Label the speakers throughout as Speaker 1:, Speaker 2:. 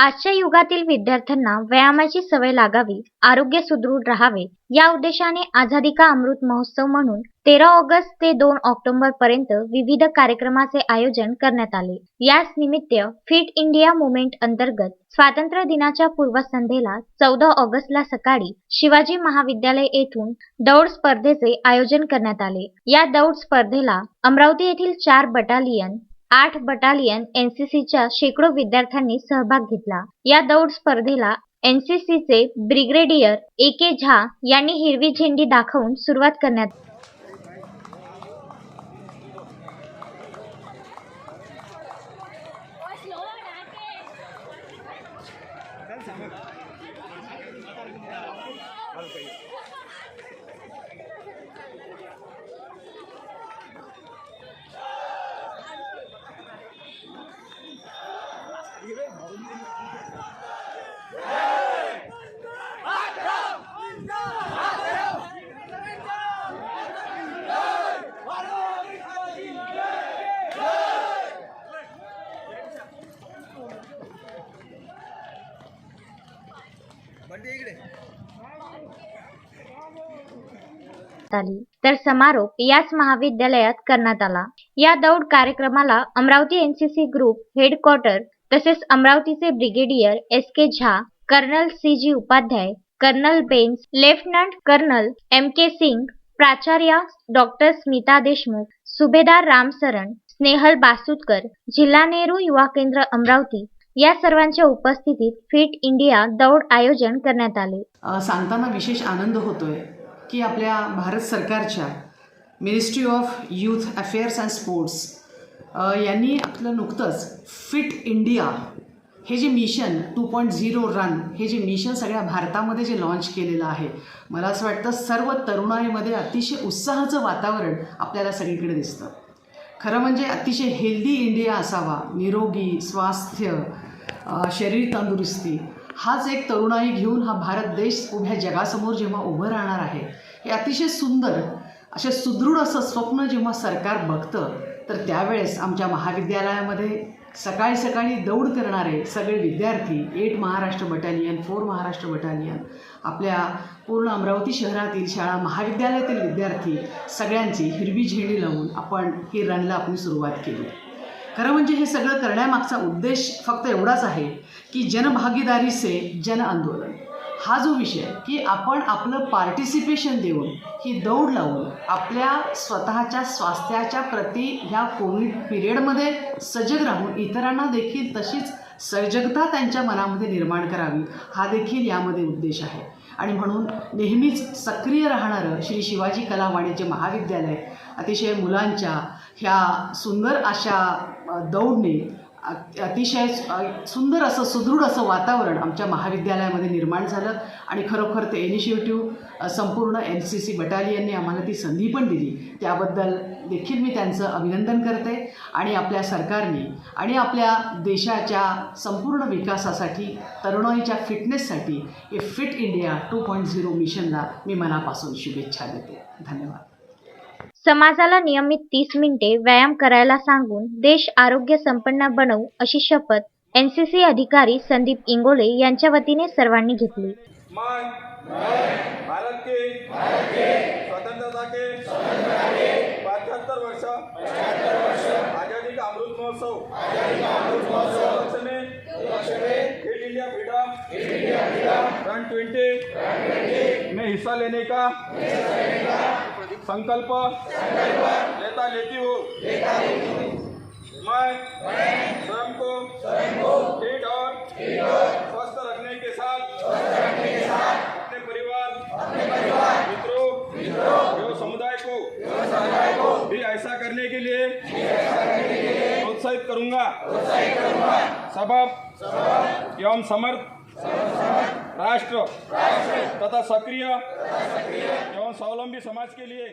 Speaker 1: आजच्या युगातील विद्यार्थ्यांना व्यायामाची सवय लागावी आरोग्य सुदृढ राहावे या उद्देशाने आझादी का अमृत महोत्सव म्हणून तेरा ऑगस्ट ते दोन ऑक्टोबर पर्यंत विविध कार्यक्रमाचे आयोजन करण्यात आले. याच निमित्त फिट इंडिया मुवमेंट अंतर्गत स्वातंत्र्य दिनाच्या पूर्वसंध्येला चौदा ऑगस्टला सकाळी शिवाजी महाविद्यालय येथून दौड स्पर्धेचे आयोजन करण्यात आले. या दौड स्पर्धेला अमरावती येथील चार बटालियन आठ बटालियन एनसीसीच्या शेकडो विद्यार्थ्यांनी सहभाग घेतला. या दौड स्पर्धेला एनसीसीचे ब्रिगेडियर ए के झा यांनी हिरवी झेंडी दाखवून सुरुवात करण्यात तर समारोप याच महाविद्यालयात करण्यात आला. या दौड कार्यक्रमाला अमरावती एनसीसी ग्रुप हेडक्वार्टर तसेच अमरावतीचे brigadier S K Jha colonel C G Upadhyay colonel Bains lieutenant colonel M K Singh प्राचार्य डॉक्टर स्मिता देशमुख सुभेदार रामसरण स्नेहल बासुतकर जिल्हा नेहरू युवा केंद्र अमरावती या सर्वांच्या उपस्थितीत फिट इंडिया दौड आयोजन करण्यात आले.
Speaker 2: सांगताना विशेष आनंद होतोय की आपल्या भारत सरकारच्या ministry of youth affairs and sports यांनी आपलं नुकतंच फिट इंडिया हे जे mission two point zero run हे जे मिशन सगळ्या भारतामध्ये जे लॉन्च केलेलं आहे मला असं वाटतं सर्व तरुणाईमध्ये अतिशय उत्साहाचं वातावरण आपल्याला सगळीकडे दिसतं. खरं म्हणजे अतिशय हेल्दी इंडिया असावा निरोगी स्वास्थ्य शरीर तंदुरुस्ती हाच एक तरुणाई घेऊन हा भारत देश उभ्या जगासमोर जेव्हा उभं राहणार आहे हे अतिशय सुंदर असे सुदृढ असं स्वप्न जेव्हा सरकार बघतं तर त्यावेळेस आमच्या महाविद्यालयामध्ये सकाळी सकाळी दौड करणारे सगळे विद्यार्थी eight Maharashtra battalion four Maharashtra battalion आपल्या पूर्ण अमरावती शहरातील शाळा महाविद्यालयातील विद्यार्थी सगळ्यांची हिरवी झेंडी लावून आपण ही रनला आपली सुरुवात केली. खरं म्हणजे हे सगळं करण्यामागचा उद्देश फक्त एवढाच आहे की जनभागीदारीचे जन आंदोलन हा जो विषय की आपण आपलं पार्टिसिपेशन देऊन ही दौड लावून आपल्या स्वतःच्या स्वास्थ्याच्या प्रती ह्या कोविड पिरियडमध्ये सजग राहून इतरांना देखील तशीच सजगता त्यांच्या मनामध्ये निर्माण करावी हा देखील यामध्ये उद्देश आहे. आणि म्हणून नेहमीच सक्रिय राहणारं श्री शिवाजी कला वाणिज्य महाविद्यालय अतिशय मुलांच्या ह्या सुंदर अशा दौडने अतिशय सुंदर असं सुदृढ असं वातावरण आमच्या महाविद्यालयामध्ये निर्माण झालं आणि खरोखर ते इनिशिएटिव्ह संपूर्ण एन सी सी बटालियनने आम्हाला ती संधी पण दिली. त्याबद्दल देखील मी त्यांचं अभिनंदन करते आणि आपल्या सरकारने आणि आपल्या देशाच्या संपूर्ण विकासासाठी तरुणाईच्या फिटनेससाठी हे fit India two point zero मिशनला मी मनापासून शुभेच्छा देते. धन्यवाद.
Speaker 1: समाजाला नियमित तीस मिनिटे व्यायाम करायला सांगून देश आरोग्य संपन्न बनवू अशी शपथ एनसीसी अधिकारी संदीप इंगोले यांच्या वतीने सर्वांनी घेतली.
Speaker 3: मैं भारत के स्वतंत्रता के पचहत्तर वर्ष आजादी का अमृत महोत्सव उपलक्ष्य में fit India freedom run twenty. में हिस्सा लेने का संकल्प लेता लेती हूँ। मैं स्वयं को फिट और स्वस्थ रखने के साथ अपने परिवार, मित्रों एवं समुदाय को भी ऐसा करने के लिए प्रोत्साहित करूँगा। सबब एवं समर्थ राष्ट्र। तथा सक्रिय। एवं स्वावलंबी समाज के लिए।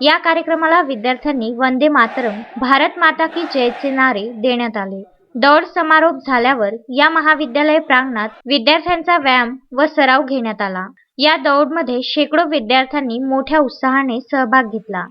Speaker 1: या कार्यक्रमाला विद्यार्थ्यांनी वंदे मातरम भारत माता की जयचे नारे देण्यात आले. दौड समारोप झाल्यावर या महाविद्यालय प्रांगणात विद्यार्थ्यांचा व्यायाम व सराव घेण्यात आला. या दौडमध्ये शेकडो विद्यार्थ्यांनी मोठ्या उत्साहाने सहभाग घेतला.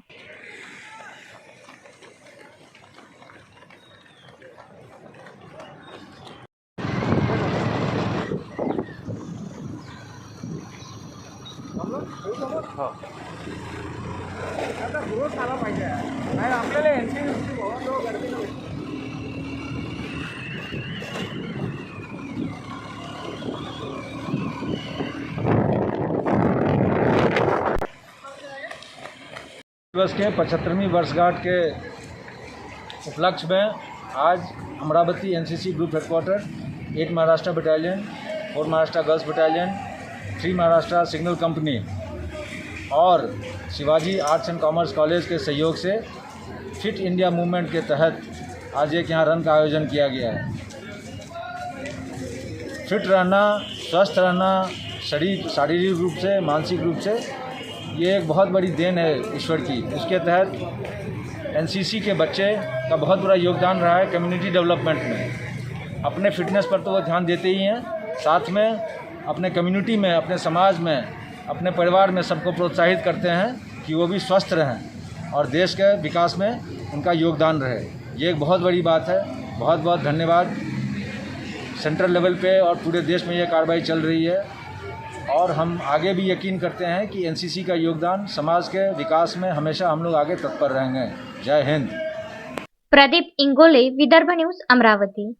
Speaker 4: दिवस के पचहत्तरवीं वर्षगांठ के उपलक्ष्य में आज Amravati NCC group headquarter eight Maharashtra battalion four Maharashtra girls battalion three Maharashtra signal company और Shivaji arts and commerce college के सहयोग से फिट इंडिया मूवमेंट के तहत आज एक यहाँ रन का आयोजन किया गया है। फिट रहना, स्वस्थ रहना, शरीर, शारीरिक रूप से, मानसिक रूप से, ये एक बहुत बड़ी देन है ईश्वर की। इसके तहत एनसीसी के बच्चे का बहुत बड़ा योगदान रहा है कम्युनिटी डेवलपमेंट में। अपने फिटनेस पर तो वो ध्यान देते ही हैं, साथ में अपने कम्युनिटी में, अपने समाज में अपने परिवार में सबको प्रोत्साहित करते हैं कि वो भी स्वस्थ रहें और देश के विकास में उनका योगदान रहे। ये एक बहुत बड़ी बात है। बहुत बहुत धन्यवाद। सेंट्रल लेवल पे और पूरे देश में ये कार्रवाई चल रही है और हम आगे भी यकीन करते हैं कि एनसीसी का योगदान समाज के विकास में हमेशा हम लोग आगे तत्पर रहेंगे। जय हिंद।
Speaker 1: प्रदीप इंगोले, विदर्भ न्यूज़, अमरावती।